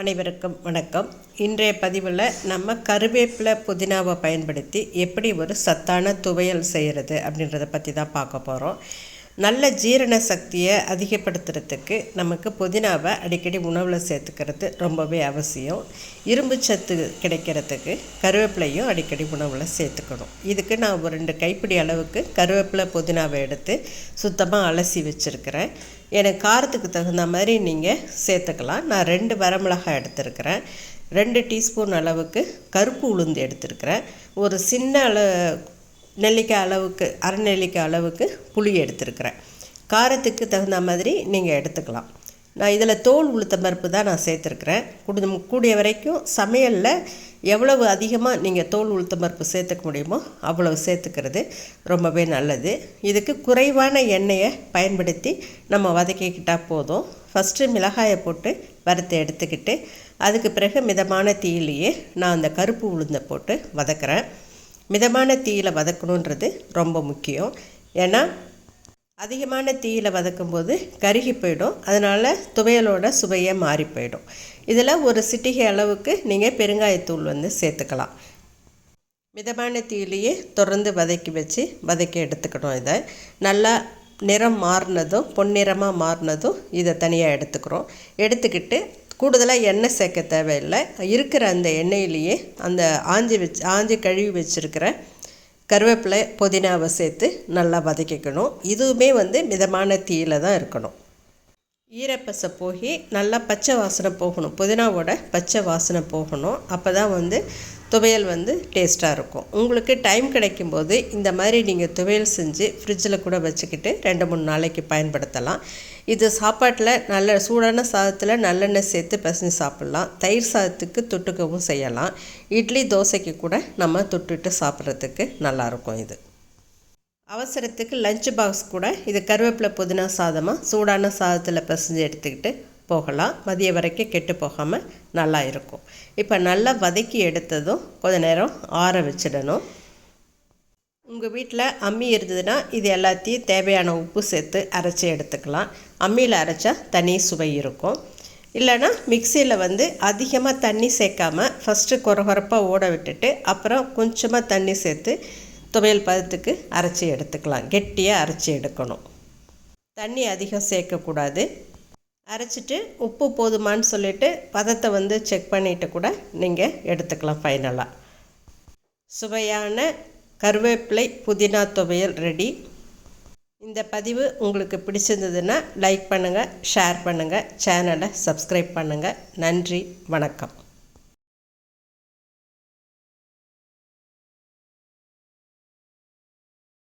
அனைவருக்கும் வணக்கம். இன்றைய பதிவில் நம்ம கருவேப்பிலை புதினாவை பயன்படுத்தி எப்படி ஒரு சத்தான துவையல் செய்கிறது அப்படின்றத பற்றி தான் பார்க்க போகிறோம் நல்ல ஜீரண சக்தியை அதிகப்படுத்துறதுக்கு நமக்கு புதினாவை அடிக்கடி உணவில் சேர்த்துக்கிறது ரொம்பவே அவசியம். இரும்பு சத்து கிடைக்கிறதுக்கு கருவேப்பிலையும் அடிக்கடி உணவில் சேர்த்துக்கணும். இதுக்கு நான் ஒரு ரெண்டு கைப்பிடி அளவுக்கு கருவேப்பிலை புதினாவை எடுத்து சுத்தமாக அலசி வச்சுருக்கிறேன். எனக்கு காரத்துக்கு தகுந்த மாதிரி நீங்கள் சேர்த்துக்கலாம். நான் ரெண்டு வரமிளகாய் எடுத்துருக்கிறேன். ரெண்டு டீஸ்பூன் அளவுக்கு கருப்பு உளுந்து எடுத்துருக்கிறேன். ஒரு சின்ன அள நெல்லிக்காய் அளவுக்கு அரை நெல்லிக்காய் அளவுக்கு புளி எடுத்துருக்கிறேன். காரத்துக்கு தகுந்த மாதிரி நீங்கள் எடுத்துக்கலாம். நான் இதில் தோல் உளுத்த பருப்பு தான் நான் சேர்த்துருக்குறேன். குடு கூடிய வரைக்கும் சமையலில் எவ்வளவு அதிகமாக நீங்கள் தோல் உளுத்த பருப்பு சேர்த்துக்க முடியுமோ அவ்வளவு சேர்த்துக்கிறது ரொம்பவே நல்லது. இதுக்கு குறைவான எண்ணெயை பயன்படுத்தி நம்ம வதக்கிக்கிட்டால் போதும். ஃபஸ்ட்டு மிளகாயை போட்டு வறுத்து எடுத்துக்கிட்டு அதுக்கு பிறகு மிதமான தீயிலேயே நான் அந்த கருப்பு உளுந்தை போட்டு வதக்குறேன். மிதமான தீயில் வதக்கணுன்றது ரொம்ப முக்கியம். ஏன்னா அதிகமான தீயில் வதக்கும்போது கருகி போயிடும். அதனால் துவையலோட சுவையே மாறி போயிடும். இதில் ஒரு சிட்டிகை அளவுக்கு நீங்கள் பெருங்காயத்தூள் வந்து சேர்த்துக்கலாம். மிதமான தீயிலேயே தொடர்ந்து வதக்கி வச்சு வதக்கி எடுத்துக்கணும் இதை. நல்லா நிறம் மாறினதும் பொன்னிறமாக மாறினதும் இதை தனியாக எடுத்துக்கிறோம். எடுத்துக்கிட்டு கூடுதலாக எண்ணெய் சேர்க்க தேவையில்லை. இருக்கிற அந்த எண்ணெயிலேயே அந்த ஆஞ்சி வச்சு ஆஞ்சி கழுவி வச்சுருக்கிற கருவேப்பிலை புதினாவை சேர்த்து நல்லா வதக்கிக்கணும். இதுவுமே வந்து மிதமான தீயில் தான் இருக்கணும். ஈரப்பசை போய் நல்லா பச்சை வாசனை போகணும். புதினாவோட பச்சை வாசனை போகணும். அப்போ தான் வந்து துவையல் வந்து டேஸ்ட்டாக இருக்கும். உங்களுக்கு டைம் கிடைக்கும்போது இந்த மாதிரி நீங்கள் துவையல் செஞ்சு ஃப்ரிட்ஜில் கூட வச்சுக்கிட்டு ரெண்டு மூணு நாளைக்கு பயன்படுத்தலாம். இது சாப்பாட்டில் நல்ல சூடான சாதத்தில் நல்லெண்ணெய் சேர்த்து பசங்க சாப்பிட்லாம். தயிர் சாதத்துக்கு தொட்டுக்கவும் செய்யலாம். இட்லி தோசைக்கு கூட நம்ம தொட்டுட்டு சாப்பிட்றதுக்கு நல்லாயிருக்கும் இது. அவசரத்துக்கு லஞ்ச் பாக்ஸ் கூட இது கருவேப்பிலை புதினா சாதமாக சூடான சாதத்தில் பிசைஞ்சு எடுத்துக்கிட்டு போகலாம். மதிய வரைக்கும் கெட்டு போகாமல் நல்லா இருக்கும். இப்போ நல்லா வதக்கி எடுத்ததும் கொஞ்ச நேரம் ஆற வச்சிடணும். உங்கள் வீட்டில் அம்மி இருந்ததுன்னா இது எல்லாத்தையும் தேவையான உப்பு சேர்த்து அரைச்சி எடுத்துக்கலாம். அம்மியில் அரைச்சா தனி சுவை இருக்கும். இல்லைனா மிக்சியில் வந்து அதிகமாக தண்ணி சேர்க்காமல் ஃபஸ்ட்டு குறகுறப்பாக ஓட விட்டுட்டு அப்புறம் கொஞ்சமாக தண்ணி சேர்த்து துவையல் பதத்துக்கு அரைச்சி எடுத்துக்கலாம். கெட்டியாக அரைச்சி எடுக்கணும். தண்ணி அதிகம் சேர்க்கக்கூடாது. அரைச்சிட்டு உப்பு போதுமான்னு சொல்லிவிட்டு பதத்தை வந்து செக் பண்ணிவிட்டு கூட நீங்கள் எடுத்துக்கலாம் ஃபைனலாக சுவையான கருவேப்பிலை புதினா துவையல் ரெடி இந்த பதிவு உங்களுக்கு பிடிச்சிருந்ததுன்னா லைக் பண்ணுங்கள் ஷேர் பண்ணுங்கள் சேனலை சப்ஸ்கிரைப் பண்ணுங்கள் நன்றி வணக்கம்.